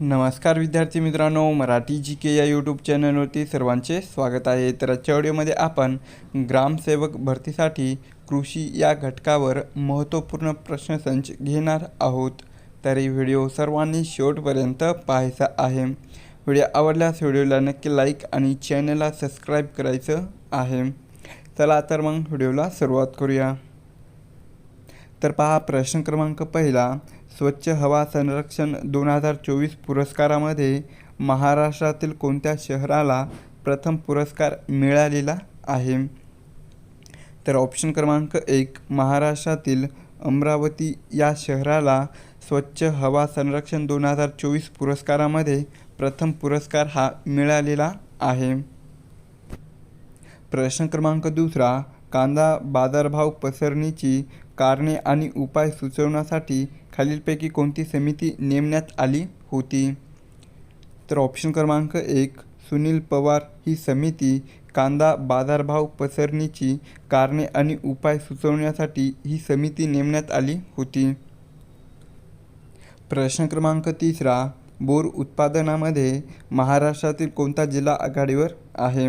नमस्कार विद्यार्थी मित्रांनो मराठी जी के या यूट्यूब चॅनलवरती सर्वांचे स्वागत आहे. तर आजच्या व्हिडिओमध्ये आपण ग्रामसेवक भरतीसाठी कृषी या घटकावर महत्त्वपूर्ण प्रश्नसंच घेणार आहोत. तर व्हिडिओ सर्वांनी शेवटपर्यंत पाहायचा आहे. व्हिडिओ आवडल्यास व्हिडिओला नक्की लाईक आणि चॅनलला सबस्क्राईब करायचं आहे. चला तर मग व्हिडिओला सुरुवात करूया. तर पहा प्रश्न क्रमांक पहिला स्वच्छ हवा संरक्षण दोन हजार चोवीस पुरस्कारामध्ये महाराष्ट्रातील कोणत्या शहराला प्रथम पुरस्कार मिळालेला आहे? तर ऑप्शन क्रमांक एक महाराष्ट्रातील अमरावती या शहराला स्वच्छ हवा संरक्षण दोन हजार चोवीस पुरस्कारामध्ये प्रथम पुरस्कार हा मिळालेला आहे. प्रश्न क्रमांक दुसरा कांदा बाजारभाव पसरणीची कारणे आणि उपाय सुचवण्यासाठी खालीलपैकी कोणती समिती नेमण्यात आली होती? तर ऑप्शन क्रमांक एक सुनील पवार ही समिती कांदा बाजारभाव पसरणीची कारणे आणि उपाय सुचवण्यासाठी ही समिती नेमण्यात आली होती. प्रश्न क्रमांक तिसरा बोर उत्पादनामध्ये महाराष्ट्रातील कोणता जिल्हा आघाडीवर आहे?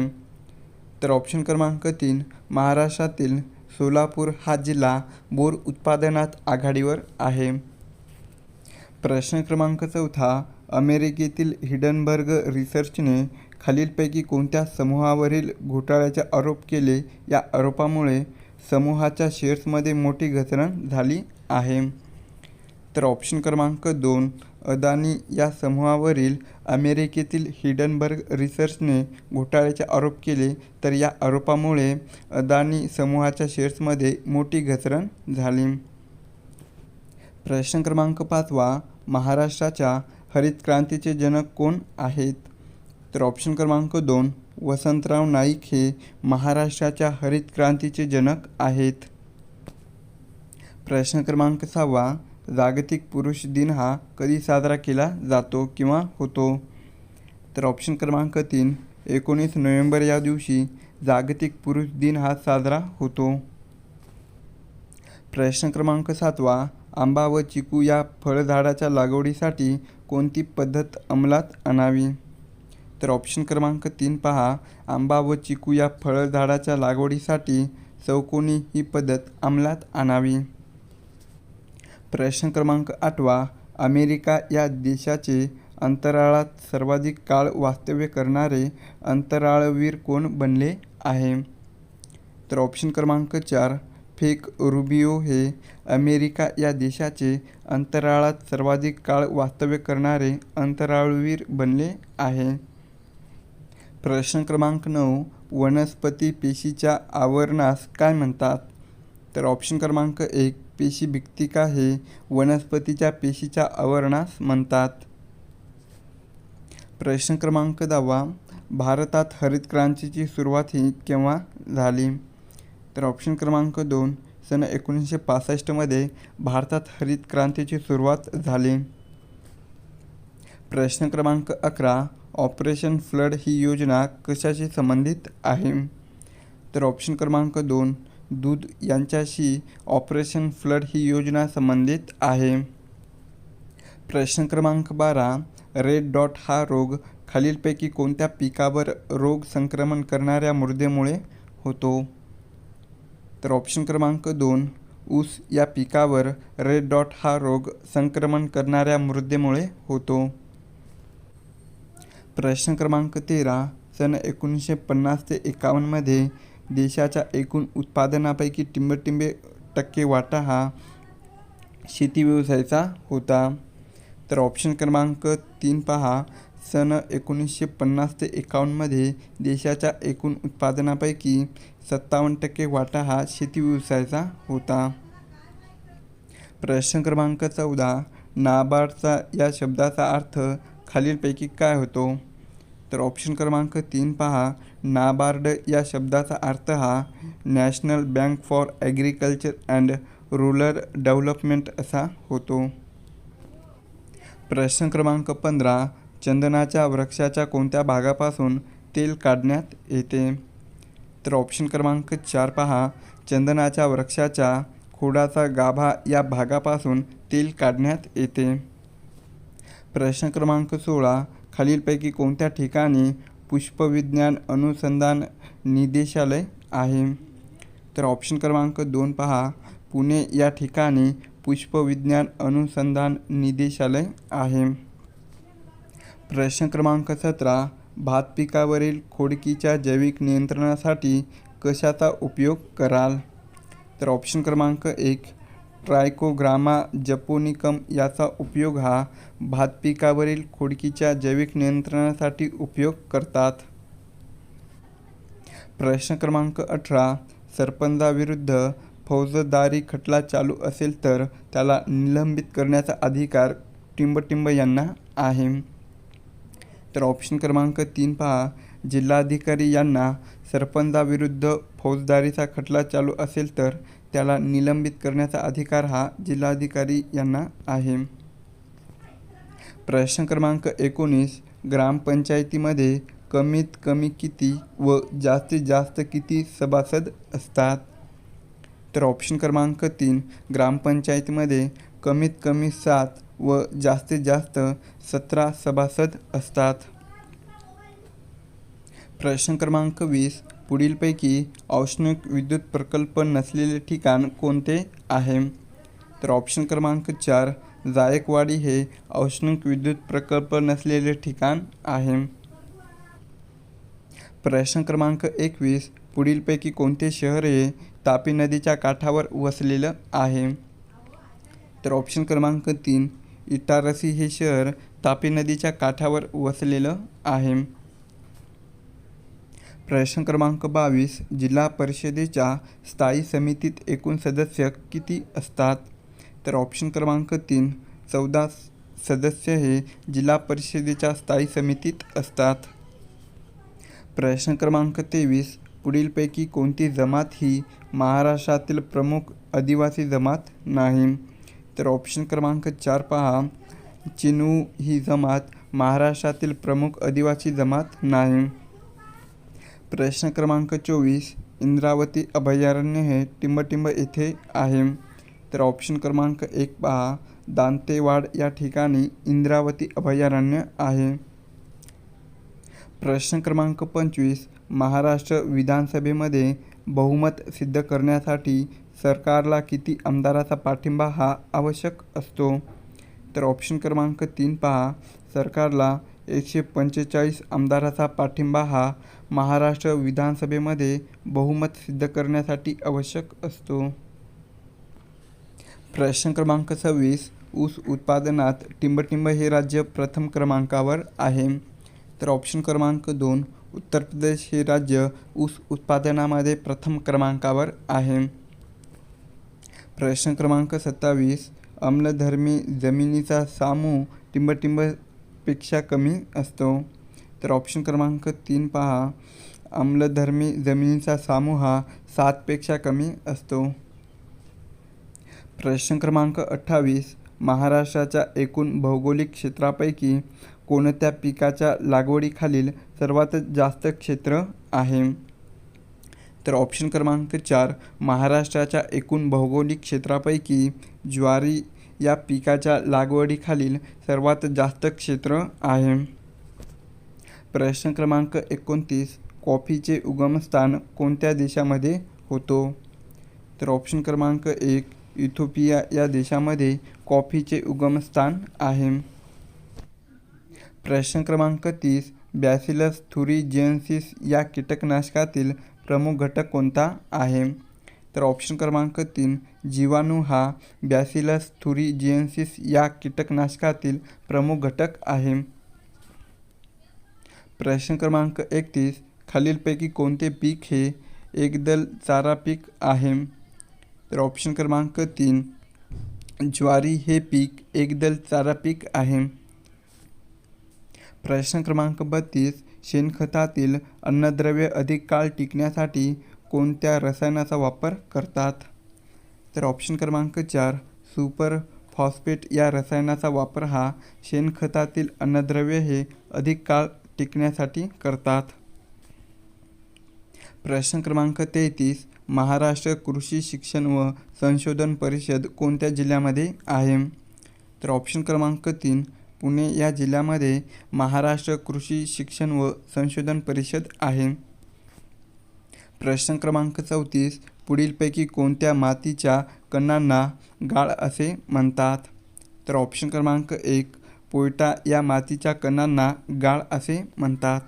तर ऑप्शन क्रमांक तीन महाराष्ट्रातील सोलापूर हा जिल्हा बोर उत्पादनात आघाडीवर आहे. प्रश्न क्रमांक चौथा अमेरिकेतील हिडनबर्ग रिसर्चने खालीलपैकी कोणत्या समूहावरील घोटाळ्याचे आरोप केले या आरोपामुळे समूहाच्या शेअर्समध्ये मोठी घसरण झाली आहे. तर ऑप्शन क्रमांक दोन अदानी या समूहावरील अमेरिकेतील हिडनबर्ग रिसर्चने घोटाळ्याचे आरोप केले. तर या आरोपामुळे अदानी समूहाच्या शेअर्समध्ये मोठी घसरण झाली. प्रश्न क्रमांक पाचवा महाराष्ट्राच्या हरित क्रांतीचे जनक कोण आहेत? तर ऑप्शन क्रमांक दोन वसंतराव नाईक हे महाराष्ट्राच्या हरित क्रांतीचे जनक आहेत. प्रश्न क्रमांक सहावा जागतिक पुरुष दिन हा कधी साजरा केला जातो किंवा होतो? तर ऑप्शन क्रमांक तीन एकोणीस नोव्हेंबर या दिवशी जागतिक पुरुष दिन हा साजरा होतो. प्रश्न क्रमांक सातवा आंबा व चिकू या फळझाडाच्या लागवडीसाठी कोणती पद्धत अंमलात आणावी? तर ऑप्शन क्रमांक तीन पहा आंबा व चिकू या फळझाडाच्या लागवडीसाठी चौकोनी ही पद्धत अंमलात आणावी. प्रश्न क्रमांक आठवा. अमेरिका या देशाचे अंतराळात सर्वाधिक काळ वास्तव्य करणारे अंतराळवीर कोण बनले आहे? तर ऑप्शन क्रमांक चार फेक रुबिओ हे अमेरिका या देशाचे अंतराळात सर्वाधिक काळ वास्तव्य करणारे अंतराळवीर बनले आहे. प्रश्न क्रमांक नऊ वनस्पती पेशीच्या आवरणास काय म्हणतात? तर ऑप्शन क्रमांक एक पेशी भित्तिका हे वनस्पतीच्या पेशीच्या आवरणास म्हणतात. प्रश्न क्रमांक दहावा. भारतात हरित क्रांतीची सुरुवात ही केव्हा झाली? तर ऑप्शन क्रमांक दोन. सन एकोणीसशे पासष्टमध्ये भारतात हरित क्रांतीची सुरुवात झाली. प्रश्न क्रमांक अकरा. ऑपरेशन फ्लड ही योजना कशाशी संबंधित आहे? तर ऑप्शन क्रमांक दोन. दूध यांच्याशी ऑपरेशन फ्लड ही योजना संबंधित आहे. प्रश्न क्रमांक बारा रेड डॉट हा रोग खालीलपैकी कोणत्या पिकावर रोग संक्रमण करणाऱ्या मृदेमुळे होतो? तर ऑप्शन क्रमांक दोन ऊस या पिकावर रेड डॉट हा रोग संक्रमण करणाऱ्या मृदेमुळे होतो. प्रश्न क्रमांक तेरा सन एकोणीसशे पन्नास ते एकावन्नमध्ये देशाच्या एकूण उत्पादनापैकी टिंबटिंबे टक्के वाटा हा शेती व्यवसायाचा होता. तर ऑप्शन क्रमांक तीन पहा. सन एकोणीसशे पन्नास ते एकावन्नमध्ये देशाच्या एकूण उत्पादनापैकी सत्तावन्न टक्के वाटा हा शेती व्यवसायाचा होता. प्रश्न क्रमांक चौदा. नाबार्डचा या शब्दाचा अर्थ खालीलपैकी काय होतो? तर ऑप्शन क्रमांक तीन पहा. नाबार्ड या शब्दाचा अर्थ हा national bank for agriculture and rural development असा होतो. प्रश्न क्रमांक पंधरा चंदनाच्या वृक्षाच्या कोणत्या भागापासून तेल काढण्यात येते? तर ऑप्शन क्रमांक चार पहा चंदनाच्या वृक्षाच्या खोडाचा गाभा या भागापासून तेल काढण्यात येते. प्रश्न क्रमांक सोळा खालीलपैकी कोणत्या ठिकाणी पुष्पविज्ञान अनुसंधान निदेशालय आहे? तर ऑप्शन क्रमांक दोन पहा. पुणे या ठिकाणी पुष्पविज्ञान अनुसंधान निदेशालय आहे. प्रश्न क्रमांक सतरा. भात पिकावरील खोडकीच्या जैविक नियंत्रणासाठी कशाचा उपयोग कराल? तर ऑप्शन क्रमांक एक. ट्रायकोग्रामा जपोनिकम याचा उपयोग हा भात पिकावरील खोडकीच्या जैविक नियंत्रणासाठी उपयोग करतात. प्रश्न क्रमांक अठरा सरपंचाविरुद्ध फौजदारी खटला चालू असेल तर त्याला निलंबित करण्याचा अधिकार टिंबटिंब यांना आहे. तर ऑप्शन क्रमांक तीन पहा. जिल्हाधिकारी यांना सरपंचाविरुद्ध फौजदारीचा खटला चालू असेल तर त्याला निलंबित करण्याचा अधिकार हा जिल्हाधिकारी यांना आहे. प्रश्न क्रमांक एकोणीस ग्रामपंचायतीमध्ये कमीत कमी किती व जास्तीत जास्त किती सभासद असतात? तर ऑप्शन क्रमांक तीन ग्रामपंचायतीमध्ये कमीत कमी सात व जास्तीत जास्त सतरा सभासद असतात. प्रश्न क्रमांक वीस पुढीलपैकी औष्णिक विद्युत प्रकल्प नसलेले ठिकाण कोणते आहे? तर ऑप्शन क्रमांक चार जायकवाडी हे औष्णिक विद्युत प्रकल्प नसलेले ठिकाण आहे. प्रश्न क्रमांक एकवीस पुढीलपैकी कोणते शहर हे तापी नदीच्या काठावर वसलेलं आहे? तर ऑप्शन क्रमांक तीन इटारसी हे शहर तापी नदीच्या काठावर वसलेलं आहे. प्रश्न क्रमांक बावीस जिल्हा परिषदेच्या स्थायी समितीत एकूण सदस्य किती असतात? तर ऑप्शन क्रमांक तीन चौदा सदस्य हे जिल्हा परिषदेच्या स्थायी समितीत असतात. प्रश्न क्रमांक तेवीस पुढीलपैकी कोणती जमात ही महाराष्ट्रातील प्रमुख आदिवासी जमात नाही? तर ऑप्शन क्रमांक चार पहा चिनू ही जमात महाराष्ट्रातील प्रमुख आदिवासी जमात नाही. प्रश्न क्रमांक चोवीस इंद्रावती अभयारण्य हे टिंबटिंब येथे आहे. तर ऑप्शन क्रमांक एक पहा. दांतेवाड या ठिकाणी इंद्रावती अभयारण्य आहे. प्रश्न क्रमांक पंचवीस महाराष्ट्र विधानसभेमध्ये बहुमत सिद्ध करण्यासाठी सरकारला किती आमदाराचा पाठिंबा हा आवश्यक असतो? तर ऑप्शन क्रमांक तीन पहा. सरकारला एकशे पंचेचाळीस आमदाराचा पाठिंबा हा महाराष्ट्र विधानसभेमध्ये बहुमत सिद्ध करण्यासाठी आवश्यक असतो. प्रश्न क्रमांक सव्वीस ऊस उत्पादनात टिंबटिंब हे राज्य प्रथम क्रमांकावर आहे. तर ऑप्शन क्रमांक दोन उत्तर प्रदेश हे राज्य ऊस उत्पादनामध्ये प्रथम क्रमांकावर आहे. प्रश्न क्रमांक सत्तावीस अम्लधर्मी जमिनीचा सामू पेक्षा कमी असतो. तर ऑप्शन क्रमांक तीन पहा. आम्लधर्मी जमिनीचा सामू हा सातपेक्षा कमी असतो. प्रश्न क्रमांक अठ्ठावीस. महाराष्ट्राच्या एकूण भौगोलिक क्षेत्रापैकी कोणत्या पिकाच्या लागवडीखालील सर्वात जास्त क्षेत्र आहे? तर ऑप्शन क्रमांक चार. महाराष्ट्राच्या एकूण भौगोलिक क्षेत्रापैकी ज्वारी या पिकाच्या लागवडीखालील सर्वात जास्त क्षेत्र आहे. प्रश्न क्रमांक एकोणतीस कॉफीचे उगमस्थान कोणत्या देशामध्ये होतो? तर ऑप्शन क्रमांक एक इथोपिया या देशामध्ये कॉफीचे उगमस्थान आहे. प्रश्न क्रमांक तीस बॅसिलस थुरी जेन्सिस या कीटकनाशकातील प्रमुख घटक कोणता आहे? तर ऑप्शन क्रमांक तीन जीवाणू हा बॅसिलस थुरिजियन्सिस या कीटकनाशकातील प्रमुख घटक आहे. प्रश्न क्रमांक एकतीस खालीलपैकी कोणते पीक हे एकदल चारा पीक आहे? तर ऑप्शन क्रमांक तीन ज्वारी हे पीक एकदल चारा पीक आहे. प्रश्न क्रमांक बत्तीस शेणखतातील अन्नद्रव्य अधिक काळ टिकण्यासाठी कोणत्या रसायनाचा वापर करतात? तर ऑप्शन क्रमांक चार सुपर फॉस्फेट या रसायनाचा वापर हा शेणखतातील अन्नद्रव्य हे अधिक काळ टिकण्यासाठी करतात. प्रश्न क्रमांक तेहतीस महाराष्ट्र कृषी शिक्षण व संशोधन परिषद कोणत्या जिल्ह्यामध्ये आहे? तर ऑप्शन क्रमांक तीन पुणे या जिल्ह्यामध्ये महाराष्ट्र कृषी शिक्षण व संशोधन परिषद आहे. प्रश्न क्रमांक चौतीस पुढीलपैकी कोणत्या मातीच्या कणांना गाळ असे म्हणतात? तर ऑप्शन क्रमांक एक पोयटा या मातीच्या कणांना गाळ असे म्हणतात.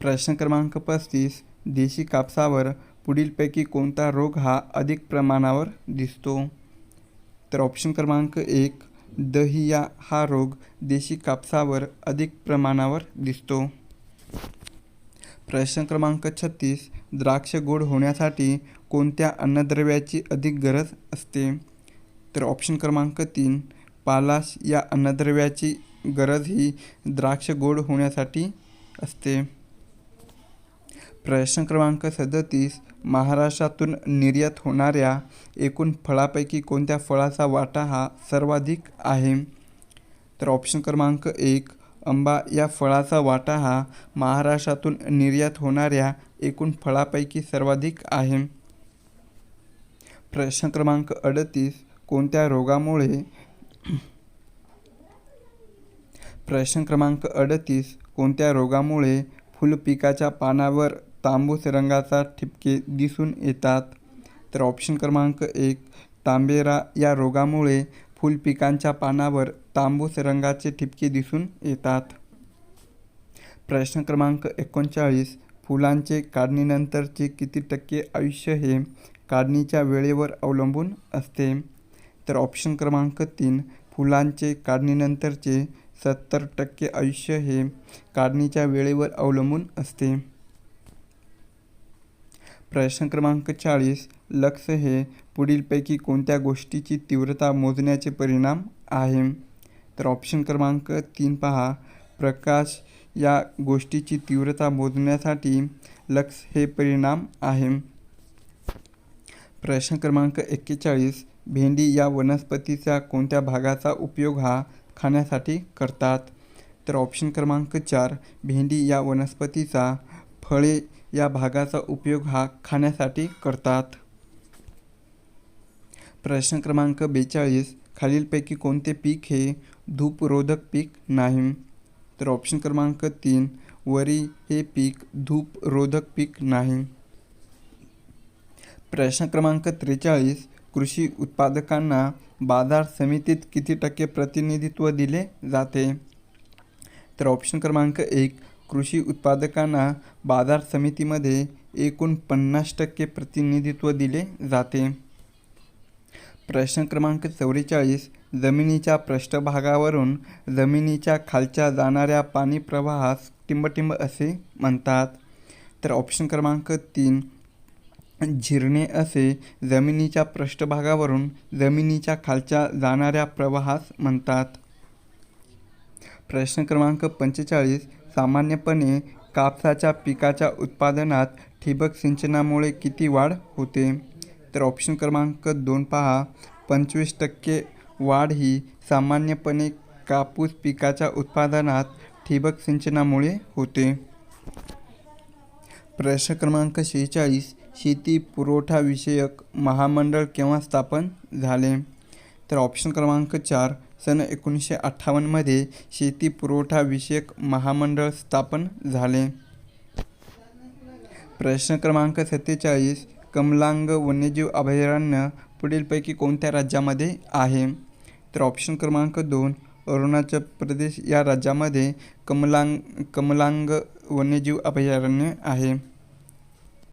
प्रश्न क्रमांक पस्तीस देशी कापसावर पुढीलपैकी कोणता रोग हा अधिक प्रमाणावर दिसतो? तर ऑप्शन क्रमांक एक दहिया हा रोग देशी कापसावर अधिक प्रमाणावर दिसतो. प्रश्न क्रमांक छत्तीस द्राक्ष गोड होण्यासाठी कोणत्या अन्नद्रव्याची अधिक गरज असते? तर ऑप्शन क्रमांक तीन पालाश या अन्नद्रव्याची गरज ही द्राक्ष गोड होण्यासाठी असते. प्रश्न क्रमांक सदतीस महाराष्ट्रातून निर्यात होणाऱ्या एकूण फळापैकी कोणत्या फळाचा वाटा हा सर्वाधिक आहे? तर ऑप्शन क्रमांक एक आंबा या फळाचा वाटा हा महाराष्ट्रातून निर्यात होणाऱ्या एकूण फळापैकी सर्वाधिक आहे. प्रश्न क्रमांक अडतीस. कोणत्या रोगामुळे? प्रश्न क्रमांक अडतीस. कोणत्या रोगामुळे फुलपिकाच्या पानावर तांबूस रंगाचा ठिपके दिसून येतात? तर ऑप्शन क्रमांक एक तांबेरा या रोगामुळे फुलपिकांच्या पानावर तांबूस रंगाचे ठिपके दिसून येतात. प्रश्न क्रमांक एकोणचाळीस फुलांचे काढणीनंतरचे किती टक्के आयुष्य हे काढणीच्या वेळेवर अवलंबून असते? तर ऑप्शन क्रमांक तीन फुलांचे काढणीनंतरचे सत्तर टक्के आयुष्य हे काढणीच्या वेळेवर अवलंबून असते. प्रश्न क्रमांक चाळीस लक्ष हे पुढीलपैकी कोणत्या गोष्टीची तीव्रता मोजण्याचे परिणाम आहे? तर ऑप्शन क्रमांक तीन पहा. प्रकाश या गोष्टीची तीव्रता मोजण्यासाठी लक्स हे परिणाम आहे. प्रश्न क्रमांक एक्केचाळीस भेंडी या वनस्पतीच्या कोणत्या भागाचा उपयोग हा खाण्यासाठी करतात? तर ऑप्शन क्रमांक चार भेंडी या वनस्पतीचा फळे या भागाचा उपयोग हा खाण्यासाठी करतात. प्रश्न क्रमांक बेचाळीस. खालीलपैकी कोणते पीक हे धूपरोधक पीक नाही? तर ऑप्शन क्रमांक तीन. वरी हे पीक धूपरोधक पीक नाही. प्रश्न क्रमांक त्रेचाळीस. कृषी उत्पादकांना बाजार समितीत किती टक्के प्रतिनिधित्व दिले जाते? तर ऑप्शन क्रमांक एक. कृषी उत्पादकांना बाजार समितीमध्ये एकूण पन्नास टक्के प्रतिनिधित्व दिले जाते. प्रश्न क्रमांक चौवेचाळीस जमिनीच्या पृष्ठभागावरून जमिनीच्या खालच्या जाणाऱ्या पाणी प्रवाहास टिंबटिंब असे म्हणतात. तर ऑप्शन क्रमांक तीन झिरणे असे जमिनीच्या पृष्ठभागावरून जमिनीच्या खालच्या जाणाऱ्या प्रवाहास म्हणतात. प्रश्न क्रमांक पंचेचाळीस सामान्यपणे कापसाच्या पिकाच्या उत्पादनात ठिबक सिंचनामुळे किती वाढ होते? तर ऑप्शन क्रमांक दोन पहा. पंचवीस टक्के वाढ ही सामान्यपणे कापूस पिकाच्या उत्पादनात ठिबक सिंचनामुळे होते. प्रश्न क्रमांक शेहेचाळीस. शेती पुरवठाविषयक महामंडळ केव्हा स्थापन झाले? तर ऑप्शन क्रमांक चार. सन एकोणीसशे अठ्ठावन्नमध्ये शेती पुरवठा विषयक महामंडळ स्थापन झाले. प्रश्न क्रमांक सत्तेचाळीस कमलांग वन्यजीव अभयारण्य पुढीलपैकी कोणत्या राज्यामध्ये आहे? तर ऑप्शन क्रमांक दोन अरुणाचल प्रदेश या राज्यामध्ये कमलांग कमलांग वन्यजीव अभयारण्य आहे.